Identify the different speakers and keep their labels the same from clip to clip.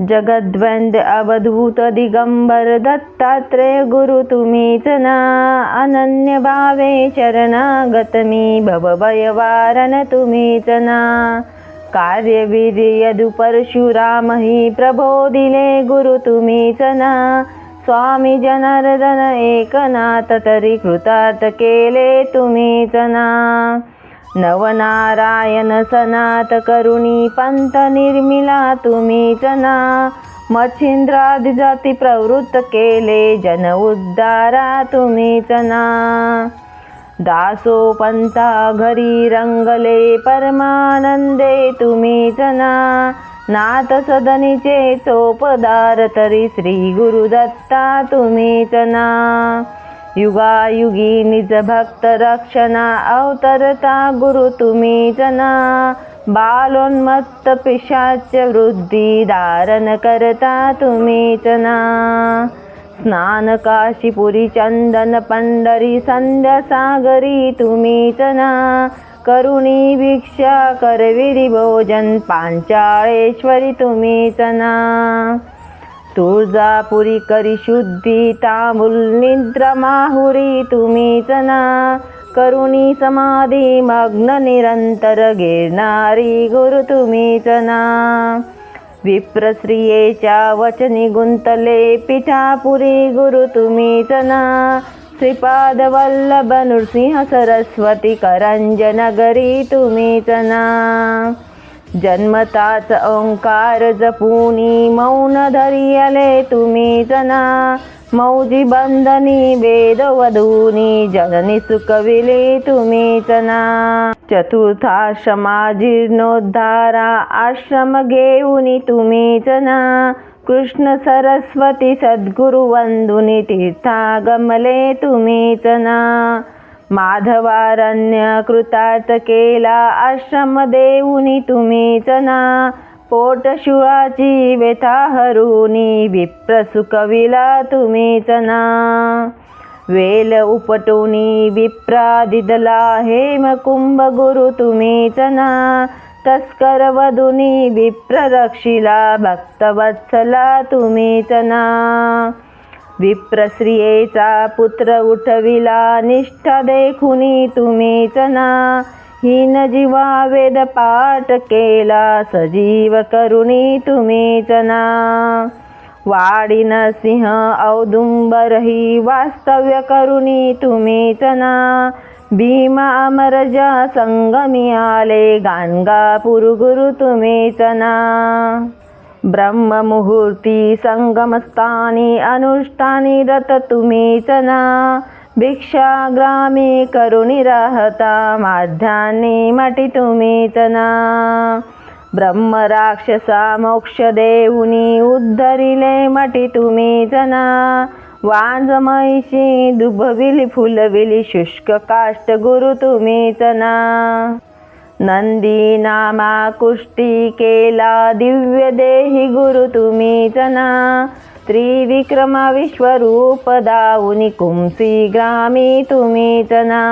Speaker 1: जगद्वंद अवधूत दिगंबर दत्तात्रय गुरु तुम्हीच ना अनन्य भावे शरणागत मी भवभयवारण तुम्हीच ना कार्यवीर यदु परशुराम ही दिले गुरु तुम्हीच ना स्वामी जनार्दन एकनाथ तरी कृतार्थ केले तुम्हीच ना नवनारायण सनात करुणी पंत निर्मिला तुम्ही जना. मच्छिंद्रादि जाती प्रवृत्त केले जन उद्धारा तुम्ही जना. दासो पंथा घरी रंगले परमानंदे तुम्ही जना. नाथ सदनीचे चोपदार तरी श्री गुरुदत्ता तुम्हीच ना युगायुगी निज भक्त रक्षणा अवतरता गुरु तुम्हीच ना बालोन्मत्त पिशाच वृद्धी धारण करता तुम्हीच ना स्नान काशीपुरी चंदन पंढरी संध्या सागरी तुम्हीच ना करुणी भिक्षा करविरी भोजन पांचाळेश्वरी तुम्हीच ना तुळजापुरी करी शुद्धी तांबूल निद्रा माहुरी तुम्हीच ना करुणी समाधी मग्न निरंतर घेणारी गुरु तुम्हीच ना विप्रश्रियेच्या वचनी गुंतले पिठापुरी गुरु तुम्हीच ना श्रीपाद वल्लभ नृसिंह सरस्वती करंजनगरी तुम्हीच ना जन्मताच ओंकार जपुनी मौन धरियले तुम्ही जना. मौजी बंधनी वेद वधूनी जननी सुकविले तुम्ही ना चतुर्थाश्रमा जीर्णोद्धारा आश्रम घेऊनी तुम्ही जना. कृष्ण सरस्वती सद्गुरु वंदुनी तीर्था गमले माधवारण्य कृतार्थ केला आश्रम देऊनी तुम्हीच ना पोटशुळाची व्यथा हरुनी विप्र सुकविला तुम्हीच ना वेल उपटुनी विप्रा दिदला हेम कुंभ गुरु तुम्हीच ना तस्कर वधुनी विप्र रक्षिला भक्तवत्सला तुम्हीच ना विप्रश्रियेचा पुत्र उठविला निष्ठा देखुनी तुम्हीच ना हीन जीवा वेद पाठ केला सजीव करुणी तुम्हीच ना वाडी सिंह औदुंबरही वास्तव्य करुणी तुम्हीच ना भीमा अमरजा संगमी आले गाणगापूर गुरु तुम्हीच ना ब्रह्ममुहूर्ती संगमस्थानी अनुष्ठानी रत तुम्हीच ना भिक्षाग्रामी करुणी राहता माध्यान्नी मटी तुम्हीच ना ब्रह्म मोक्ष देऊनी उद्धरिले मटी तुम्हीच ना वांज दुभविली फुलविली शुष्क काष्ट गुरु तुम्हीच ना नंदी नामा कुष्टी केला दिव्य देही गुरु तुम्हीच ना त्रिविक्रम विश्वरूप दाऊनी कुंसी ग्रामी तुम्ही ना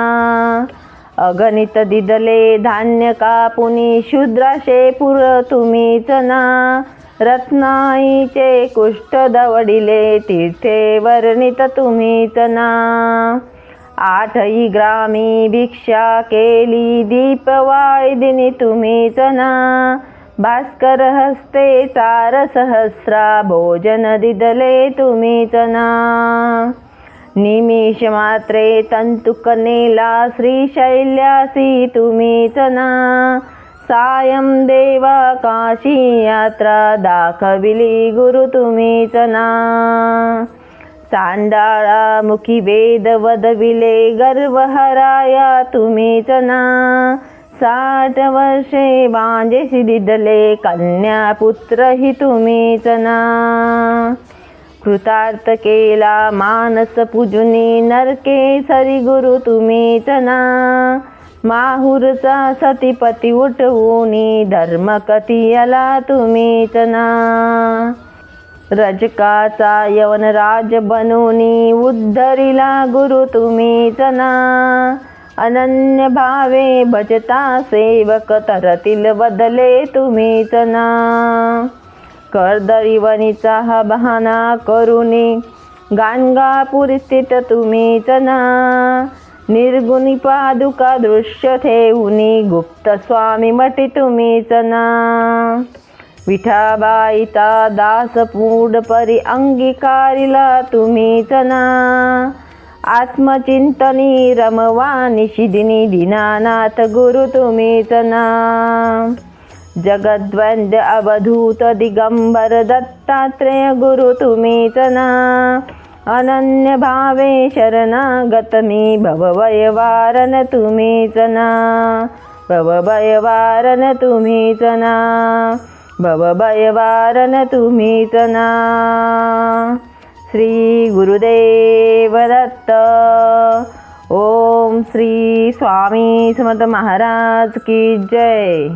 Speaker 1: अगणित दिदले धान्य कापुनी शूद्राशे पुर तुम्हीच ना रत्नाईचे कुष्ठ दवडिले तीर्थे वर्णित तुम्हीच ना आठही ग्रामी भिक्षा केली दीपवाळदिनी तुम्हीच ना भास्कर हस्ते चार सहस्रा भोजन दिदले तुम्हीच ना निमिष मात्रे तंतुकनेला श्रीशैल्यासी तुम्हीच ना सायं देवा काशी यात्रा दाखविली गुरु तुम्हीच ना तांडाळामुखी वेद वदविले गर्व हराया तुम्हीच ना साठ वर्षे बांजेशी दिदले कन्या पुत्र ही तुम्हीच ना कृतार्थ केला मानस पूजुनी नरके सरी गुरु तुम्हीच ना माहुरचा सतीपती उठवूनी धर्म याला तुम्हीच ना रजकाचा यवनराज बनूनी उद्धरिला गुरु तुम्ही तना अनन्य भावे भजता सेवक तरतील बदले तुम्हीच ना कर्दळीवणीचा हा बहाना करुनी गाणगापुरी स्थित तुम्हीच ना निर्गुणी पादुका दृश्य ठेवूनी गुप्त स्वामी मठी तुम्हीच ना विठाबाईचा दास पूड परी अंगीकारिला तुम्हीच ना आत्मचिंतनी रमवा निशिदिनी दिनानाथ गुरु तुम्हीच ना जगद्वंद्य अवधूत दिगंबर दत्तात्रेय गुरु तुम्हीच ना अनन्य भावे शरणागत मी भवभयवारन तुम्हीच ना भवभयवारन तुम्हीच ना भवभयवारन तुम्ही ना श्री गुरुदेव दत्त ओम श्री स्वामी समर्थ महाराज की जय.